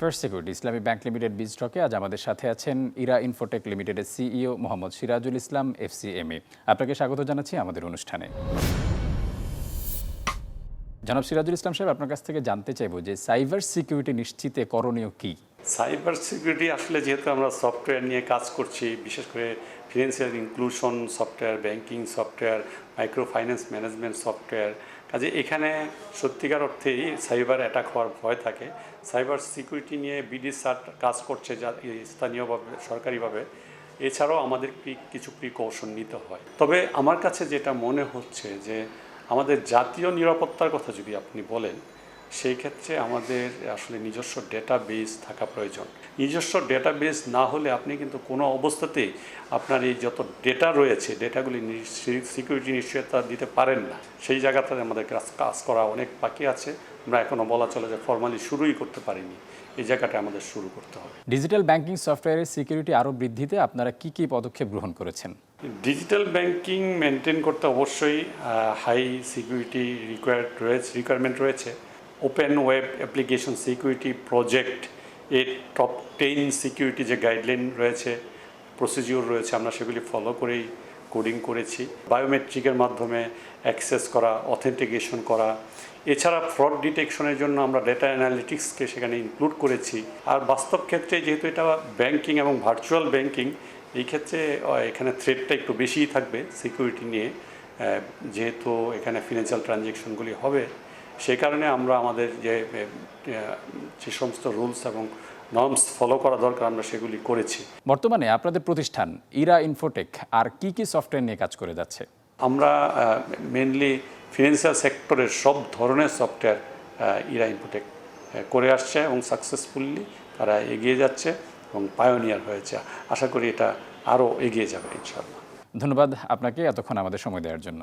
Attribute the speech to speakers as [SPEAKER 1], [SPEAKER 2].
[SPEAKER 1] First security Islami bank limited বিজটকে আজ আমাদের সাথে আছেন ইরা ইনফোটেক লিমিটেডের সিইও মোহাম্মদ সিরাজুল ইসলাম এফসিএমএ আপনাকে স্বাগত জানাচ্ছি আমাদের অনুষ্ঠানে। জনাব সিরাজুল ইসলাম সাহেব, আপনার কাছ থেকে জানতে চাইব যে সাইবার সিকিউরিটি নিশ্চিতে করণীয় কী?
[SPEAKER 2] সাইবার সিকিউরিটি আসলে যেহেতু আমরা সফটওয়্যার নিয়ে কাজ করছি, বিশেষ করে financial inclusion software banking software micro finance management software কাজে এখানে সত্যিকার অর্থেই সাইবার অ্যাটাক হওয়ার ভয় থাকে। সাইবার সিকিউরিটি নিয়ে বিডি সার্ট কাজ করছে যা স্থানীয়ভাবে, সরকারিভাবে। এছাড়াও আমাদের কিছু প্রিকৌশন নিতে হয়। তবে আমার কাছে যেটা মনে হচ্ছে যে, আমাদের জাতীয় নিরাপত্তার কথা যদি আপনি বলেন সেই ক্ষেত্রে আমাদের আসলে নিজস্ব ডেটাবেস থাকা প্রয়োজন। নিজস্ব ডেটাবেস না হলে আপনি কিন্তু কোনো অবস্থাতেই আপনার এই যত ডেটা রয়েছে ডেটাগুলি সিকিউরিটি নিশ্চয়তা দিতে পারেন না। সেই জায়গাটাতে আমাদের কাজ কাজ করা অনেক বাকি আছে। আমরা এখনও বলা চলে যে ফর্মালি শুরুই করতে পারিনি। এই জায়গাটা আমাদের শুরু করতে হবে।
[SPEAKER 1] ডিজিটাল ব্যাংকিং সফটওয়্যারের সিকিউরিটি আরও বৃদ্ধিতে আপনারা কি কি পদক্ষেপ গ্রহণ করেছেন?
[SPEAKER 2] ডিজিটাল ব্যাংকিং মেনটেন করতে অবশ্যই হাই সিকিউরিটি রিকোয়ার্ড রয়েছে রিকোয়ারমেন্ট রয়েছে। Open web application security project এর টপ টেন সিকিউরিটি যে গাইডলাইন রয়েছে, প্রসিজিওর রয়েছে, আমরা সেগুলি ফলো করেই কোডিং করেছি। বায়োমেট্রিকের মাধ্যমে অ্যাক্সেস করা, অথেন্টিকেশন করা। এছাড়া ফ্রড ডিটেকশনের জন্য আমরা ডেটা অ্যানালিটিক্সকে সেখানে ইনক্লুড করেছি। আর বাস্তব ক্ষেত্রে যেহেতু এটা ব্যাংকিং এবং ভার্চুয়াল ব্যাংকিং, এই ক্ষেত্রে এখানে থ্রেডটা একটু বেশিই থাকবে সিকিউরিটি নিয়ে। যেহেতু এখানে ফিনান্সিয়াল ট্রানজ্যাকশনগুলি হবে সেই কারণে আমরা আমাদের যে যে সমস্ত রুলস এবং নর্মস ফলো করা দরকার আমরা সেগুলি করেছি।
[SPEAKER 1] বর্তমানে আপনাদের প্রতিষ্ঠান ইরা ইনফোটেক আর কি কি সফটওয়্যার নিয়ে কাজ করে যাচ্ছে?
[SPEAKER 2] আমরা মেনলি ফিনান্সিয়াল সেক্টরের সব ধরনের সফটওয়্যার ইরা ইনফোটেক করে আসছে এবং সাকসেসফুলি তারা এগিয়ে যাচ্ছে এবং পায়োনিয়ার হয়েছে। আশা করি এটা আরও এগিয়ে যাবে ইনশাআল্লাহ।
[SPEAKER 1] ধন্যবাদ আপনাকে এতক্ষণ আমাদের সময় দেওয়ার জন্য।